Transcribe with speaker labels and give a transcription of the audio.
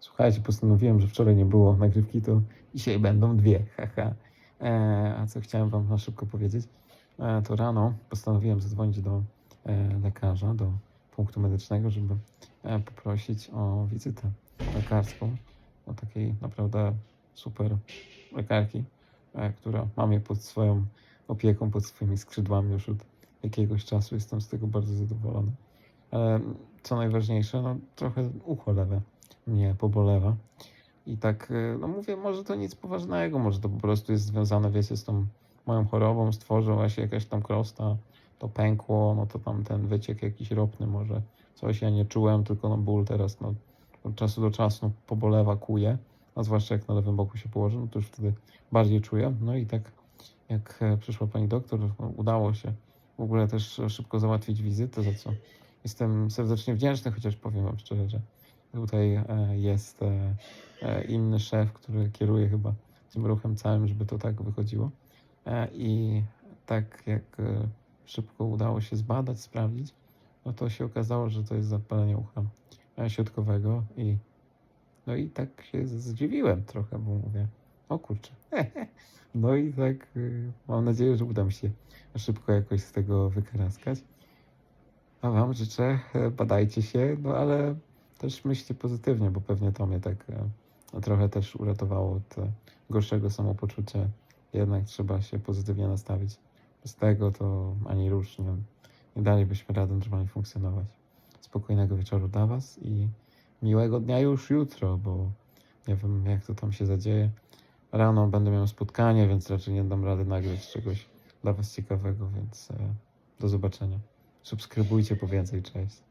Speaker 1: Słuchajcie, postanowiłem, że wczoraj nie było nagrywki, to dzisiaj będą dwie, haha. E, a co chciałem wam na szybko powiedzieć, e, to rano postanowiłem zadzwonić do e, lekarza, do punktu medycznego, żeby e, poprosić o wizytę lekarską, o takiej naprawdę super lekarki, e, która ma mnie pod swoją opieką, pod swoimi skrzydłami już od jakiegoś czasu. Jestem z tego bardzo zadowolony. Ale co najważniejsze, no trochę ucho lewe mnie pobolewa. I tak, e, no mówię, może to nic poważnego, może to po prostu jest związane, wiecie, z tą moją chorobą, stworzyła się jakaś tam krosta, to pękło, no to tam ten wyciek jakiś ropny może, coś ja nie czułem, tylko no ból teraz, no od czasu do czasu pobolewa, kuje, a zwłaszcza jak na lewym boku się położy, no to już wtedy bardziej czuję. No i tak jak e, przyszła pani doktor, no, udało się w ogóle też szybko załatwić wizytę, za co jestem serdecznie wdzięczny, chociaż powiem wam szczerze, że tutaj e, jest e, e, inny szef, który kieruje chyba tym ruchem całym, żeby to tak wychodziło. I tak jak szybko udało się zbadać, sprawdzić, no to się okazało, że to jest zapalenie ucha środkowego i no i tak się zdziwiłem trochę, bo mówię, o kurczę. No i tak mam nadzieję, że uda mi się szybko jakoś z tego wykaraskać. A wam życzę, badajcie się, no ale też myślcie pozytywnie, bo pewnie to mnie tak e, trochę też uratowało od e, gorszego samopoczucia. Jednak trzeba się pozytywnie nastawić. Bez tego to ani rusz, nie, nie dalibyśmy rady normalnie funkcjonować. Spokojnego wieczoru dla was i miłego dnia już jutro, bo nie wiem jak to tam się zadzieje. Rano będę miał spotkanie, więc raczej nie dam rady nagrać czegoś dla was ciekawego, więc e, do zobaczenia. Subskrybujcie po więcej, cześć.